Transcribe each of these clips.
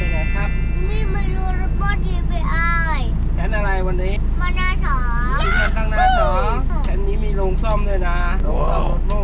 ไปไหนครับ นี่ไม่รู้รถบอทีไปอายแคนอะไรวันนี้มาหน้าสองมีแคนตั้งหน้าสองแคนนี้มีโรงซ่อมด้วยนะโรงซ่อมรถโม่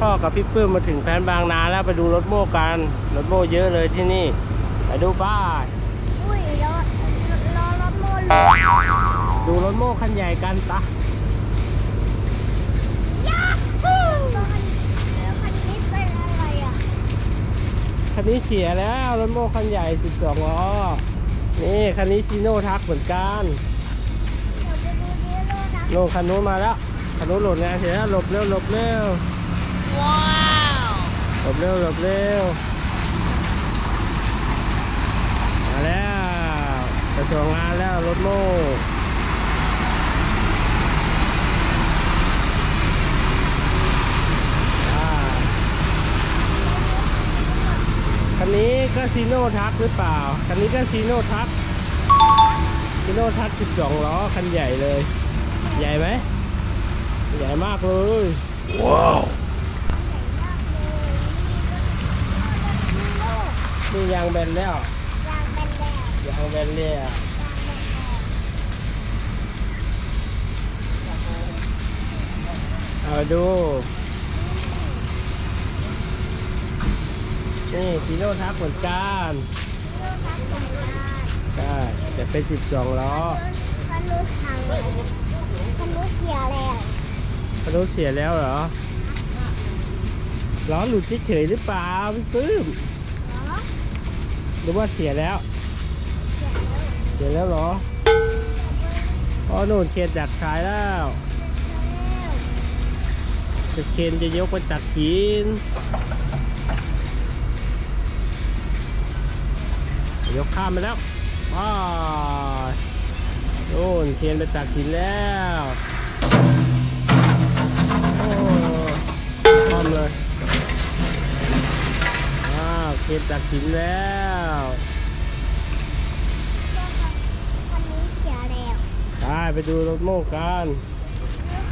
พ่อกับพี่ปื้มมาถึงแพนบางนาแล้วไปดูรถโม่กัน รถโม่เยอะเลยที่นี่ ไปดูบ้านอุ้ยรถรอรถโม่เลยดูรถโม่คันใหญ่กันปะยาฮูแล้วคันนี้เป็นอะไรอะคันนี้เสียแล้วรถโม่คันใหญ่ 12ล้อ นี่คันนี้ซีโน่ทักเหมือนกันเดี๋ยวไปดูดิรถนะโน่คันนู้นมาแล้วคันนู้นหล่นงานเสียแล้วหลบเร็วหลบเร็ว ว้าวหลบเร็วหลบเร็วมาแล้วจะส่งงานแล้วรถโม่อ่าคันนี้ก็ซีโน่ทักหรือเปล่า คันนี้ก็ซีโน่ทักซีโน่ทัก12 ล้อ คันใหญ่เลย ใหญ่ไหม ใหญ่มากเลย ว้าว นี่ยางแบนแล้วยางเป็นแดงยางแบนแล้วเอาดู นี่ฟีโน่ทักเหมือนกันใช่แต่เป็น12ล้อคันนู้นทางคันนู้นเสียแล้วพนุเสียแล้วเหรอล้อหลุดเฉยๆหรือเปล่าพี่ปื้มเหรอ หรือว่าเสียแล้ว เสียแล้วเหรออ๋อโน่นเคนจัดขายแล้วจะเคนจะยกไปตัดหินยกข้ามไปแล้วว้าโน่นเคนไปตัดหินแล้ว โอ้พร้อมเลย เคนตัดหินแล้วคันนี้เสียแล้วได้ไปดูรถโม่กัน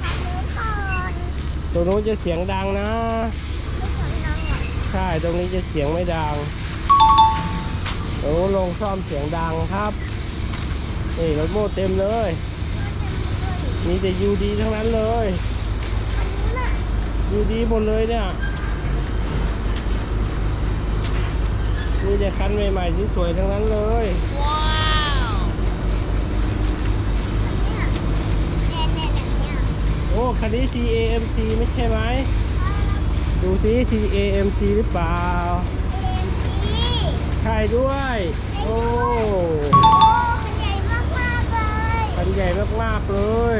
คันนู้นก่อนตรงนู้นจะเสียงดังนะไม่สนดังอะใช่ ตรงนี้จะเสียงไม่ดังโอ้ลงซ่อมเสียงดังครับ นี่รถโม่เต็มเลย มีแต่ยูดีทั้งนั้นเลย คันนู้นอะ ยูดีหมดเลยเนี่ย มีแต่คันใหม่ๆสวยๆทั้งนั้นเลย ว้าวเนี่ยเนี่ยเนี่ยเนี่ยโอ้ คันนี้ CAMC ไม่ใช่ไหม ดูซิ CAMC หรือเปล่าเอ็มจีใช่ด้วย โอ้โอ้คันใหญ่มากมากๆเลยคันใหญ่มากๆเลย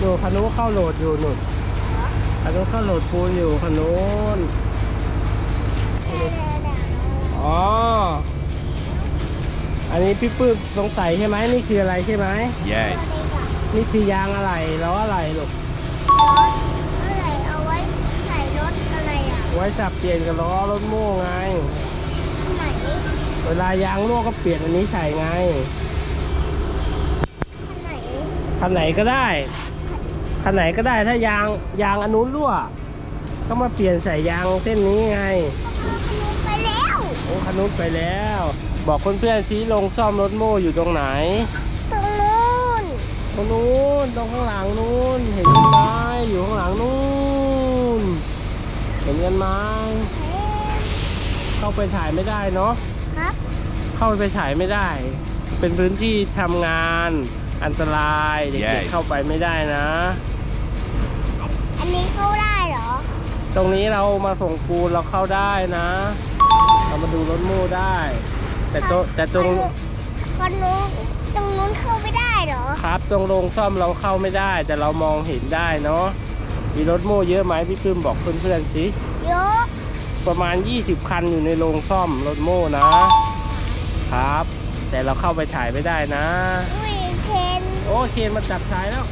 ดูคันนู้นเข้าโหลดอยู่หนุนคันนู้นเข้าโหลดปูนอยู่คันนู้น อ๋อ อันนี้พี่ปื้มสงสัยใช่ไหมนี่คืออะไรใช่ไหม Yes. นี่คือยางอะไรล้ออะไรลูกรถอะไรเอาไว้ใส่รถอะไรอะไว้สับเปลี่ยนกับล้อรถโม่ไงอันไหนเวลายางรั่วก็เปลี่ยนอันนี้ใส่ไงอันไหนคันไหนก็ได้คันไหนก็ได้ถ้ายางยางอันนู้นรั่ว ก็มาเปลี่ยนใส่ยางเส้นนี้ไงไปแล้ว โอ้คันนู้นไปแล้ว บอกเพื่อนๆชี้ลงซ่อมรถโม่อยู่ตรงไหน ตรงนู้นตรงนู้นตรงข้างหลังนู้นเห็นกันไหมอยู่ข้างหลังนู้นเห็นกันไหมเข้าไปถ่ายไม่ได้เนาะครับ เข้าไปถ่ายไม่ได้ เป็นพื้นที่ทำงานอันตรายเด็ก Yes ๆเข้าไปไม่ได้นะ อันนี้เข้าได้เหรอ ตรงนี้เรามาส่งปูนเราเข้าได้นะ เรามาดูรถโม่ได้ แต่ตรงแต่ตรงคนนู้นตรงนู้นเข้าไม่ได้เหรอ ครับตรงโรงซ่อมเราเข้าไม่ได้ แต่เรามองเห็นได้เนาะมีรถโม่เยอะไหมพี่ปื้มบอกเพื่อนๆสิเยอะประมาณ 20 คันอยู่ในโรงซ่อมรถโม่นะ ครับ แต่เราเข้าไปถ่ายไม่ได้นะอุ้ยเคนโอ้เคนมาจับถ่ายแล้ว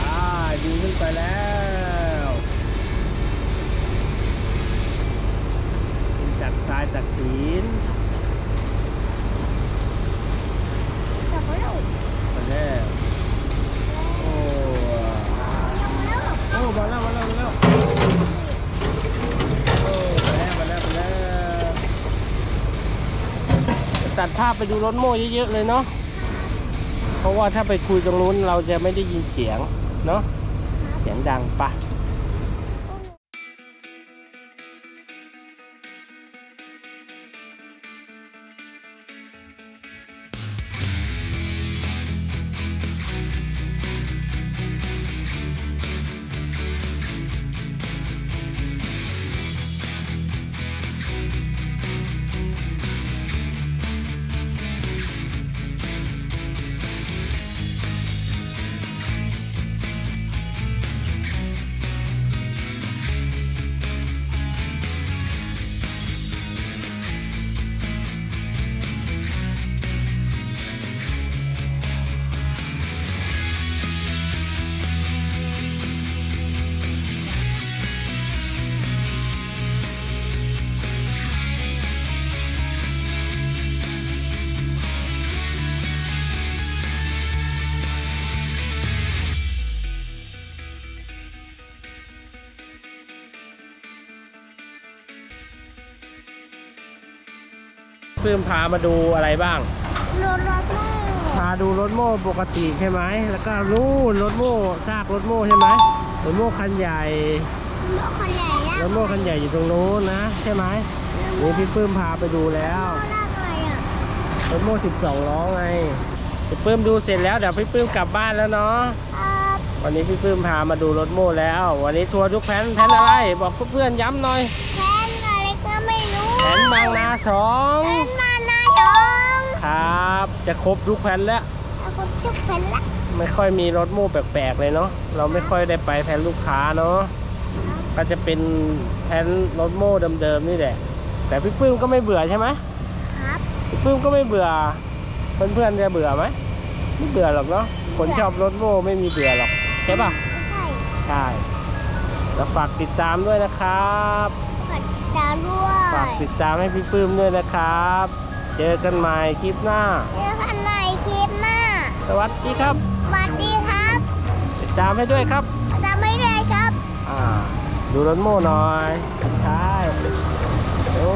อ่าดีขึ้นไปแล้ว เป็นจากทรายจากหินกลับมาแล้วมาแล้วโอ้ยังมาแล้วโอ้มาแล้วมาแล้วมาแล้วโอ้มาแล้วมาแล้วมาแล้วจะตัดภาพไปดูรถโม่เยอะๆเลยเนาะเพราะว่าถ้าไปคุยตรงนู้นเราจะไม่ได้ยินเสียงเนาะเสียงดังปะ เพิ่มพามาดูอะไรบ้างรถรถโม่พาดูรถโม่ปกติใช่ไหมแล้วก็นู่นรถโม่ซากรถโม่ใช่ไหมรถโม่คันใหญ่รถคันใหญ่รแล้วถโม่คันใหญ่อยู่ตรงนู้นนะใช่ไหมนี่พี่ปื้มพาไปดูแล้วรถอะไรอะรถโม่12ล้อไงพี่ปื้มดูเสร็จแล้วเดี๋ยวพี่ปื้มกลับบ้านแล้วเนาะครับวันนี้พี่ปื้มพามาดูรถโม่แล้ว วันนี้ทัวร์ทุกแผนแผนอะไร บอกเพื่อนๆย้ำหน่อย นบางนาสองแพนมาหน้าจองครับ จะครบทุกแผนแล้วแล้วก็จุกแพนละไม่ค่อยมีรถโม่แปลกๆเลยเนาะเราไม่ค่อยได้ไปแผนลูกค้าเนาะก็จะเป็นแผนรถโม่เดิมๆนี่แหละ แต่พี่ปื้มก็ไม่เบื่อใช่ไหมครับพี่ปื้มก็ไม่เบื่อ เพื่อนๆจะเบื่อไหมไม่เบื่อหรอกเนาะคนชอบรถโม่ไม่มีเบื่อหรอกใช่ป่ะไม่ใช่ ใช่แล้วฝากติดตามด้วยนะครับ ตามด้วยฝากติดตามให้พี่ปื้มด้วยนะครับ เจอกันใหม่คลิปหน้า เจอกันใหม่คลิปหน้า สวัสดีครับ สวัสดีครับติดตามให้ด้วยครับ ตามไม่ด้วยครับ อ่า ดูรถโม่หน่อย ใช่ โอ้